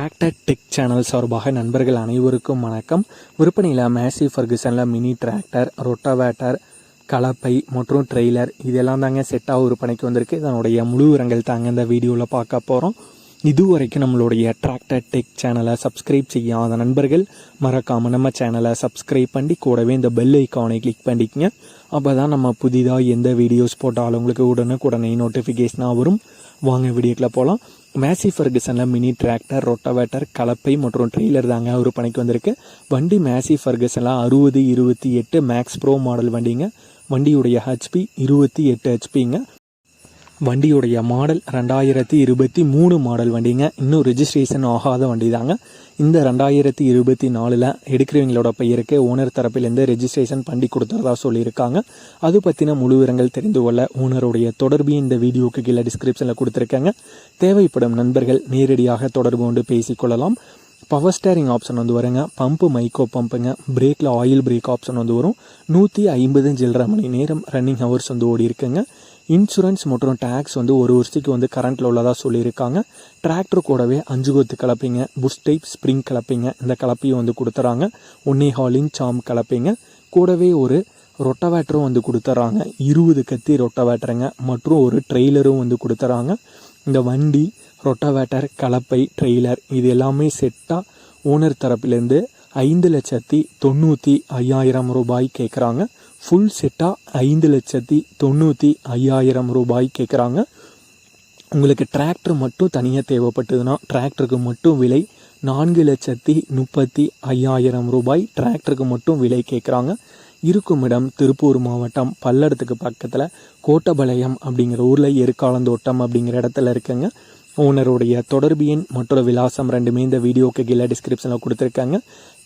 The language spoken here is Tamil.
டிராக்டர் டெக் சேனல் சார்பாக நண்பர்கள் அனைவருக்கும் வணக்கம். விற்பனையில் மேசி ஃபர்குசனில் மினி டிராக்டர் ரொட்டவேட்டர் கலப்பை மற்றும் ட்ரெய்லர் இதெல்லாம் தாங்க செட்டாக விற்பனைக்கு வந்திருக்கு. இதனுடைய முழு விவரங்கள் தாங்க இந்த வீடியோவில் பார்க்க போகிறோம் இதுவரைக்கும் நம்மளுடைய டிராக்டர் டெக் சேனலை சப்ஸ்கிரைப் செய்யாத நண்பர்கள் மறக்காமல் நம்ம சேனலை சப்ஸ்கிரைப் பண்ணி கூடவே இந்த பெல் ஐக்கானை கிளிக் பண்ணிக்கங்க. அப்போ தான் நம்ம புதிதாக எந்த வீடியோஸ் போட்டாலும் உங்களுக்கு உடனுக்குடனே நோட்டிஃபிகேஷனாக வரும். வாங்க வீடியோக்கில் போகலாம் மேசி ஃபர்கசனில் மினி டிராக்டர் ரொட்டவேட்டர் கலப்பை மற்றும் ட்ரெய்லர் தாங்க விற்பனைக்கு வந்திருக்கு. வண்டி மேசி ஃபர்கசனில் அறுபது இருபத்தி எட்டு மேக்ஸ் ப்ரோ மாடல் வண்டிங்க. வண்டியுடைய ஹெச்பி இருபத்தி எட்டு ஹெச்பிங்க வண்டியுடைய மாடல் ரெண்டாயிரத்தி இருபத்தி மூணு மாடல் வண்டிங்க. இன்னும் ரெஜிஸ்ட்ரேஷன் ஆகாத வண்டி தாங்க இந்த ரெண்டாயிரத்தி இருபத்தி நாலில் எடுக்கிறவங்களோட பெயருக்கு ஓனர் தரப்பிலேருந்து ரெஜிஸ்ட்ரேஷன் பண்ணி கொடுத்துறதா சொல்லியிருக்காங்க. அது பற்றின முழு விவரங்கள் தெரிந்து கொள்ள ஓனருடைய தொடர்பு இந்த வீடியோக்கு கீழே டிஸ்கிரிப்ஷனில் கொடுத்துருக்காங்க. தேவைப்படும் நண்பர்கள் நேரடியாக தொடர்பு கொண்டு பேசிக்கொள்ளலாம். பவர் ஸ்டேரிங் ஆப்ஷன் வந்து வருங்க. பம்பு மைக்கோ பம்புங்க பிரேக்கில் ஆயில் பிரேக் ஆப்ஷன் வந்து வரும். நூற்றி ஐம்பது சில்லரை மணி நேரம் ரன்னிங் ஹவர்ஸ் வந்து ஓடி இருக்குங்க இன்சூரன்ஸ் மற்றும் டேக்ஸ் வந்து ஒரு வருஷத்துக்கு வந்து கரண்ட்டில் உள்ளதாக சொல்லியிருக்காங்க. டிராக்டர் கூடவே அஞ்சு கொத்து கலப்பீங்க புஷ் டைப் ஸ்ப்ரிங் கலப்பீங்க இந்த கலப்பையும் வந்து கொடுத்துறாங்க. ஒன்னே ஹாலின் சாம் கலப்பைங்க. கூடவே ஒரு ரொட்டவேட்டரும் வந்து கொடுத்துட்றாங்க இருபது கத்தி ரொட்டவேட்டருங்க மற்றும் ஒரு ட்ரெய்லரும் வந்து கொடுத்துறாங்க. இந்த வண்டி ரொட்டவேட்டர் கலப்பை ட்ரெய்லர் இது எல்லாமே செட்டாக ஓனர் தரப்புலேருந்து ஐந்து லட்சத்தி தொண்ணூற்றி ஐயாயிரம் ரூபாய் கேட்குறாங்க ஃபுல் செட்டாக ஐந்து லட்சத்தி தொண்ணூற்றி ஐயாயிரம் ரூபாய் கேட்குறாங்க உங்களுக்கு டிராக்டர் மட்டும் தனியாக தேவைப்பட்டதுன்னா டிராக்டருக்கு மட்டும் விலை நான்கு லட்சத்தி முப்பத்தி ஐயாயிரம் ரூபாய் டிராக்டருக்கு மட்டும் விலை கேட்குறாங்க இருக்கும் இடம் திருப்பூர் மாவட்டம் பல்லடத்துக்கு பக்கத்தில் கோட்டபாளையம் அப்படிங்கிற ஊரில் எருக்காலந்தோட்டம் அப்படிங்கிற இடத்துல இருக்குங்க. ஓனருடைய தொடர்பு எண் மற்றொரு விலாசம் ரெண்டுமே இந்த வீடியோக்கு கீழே டிஸ்கிரிப்ஷனில் கொடுத்துருக்காங்க.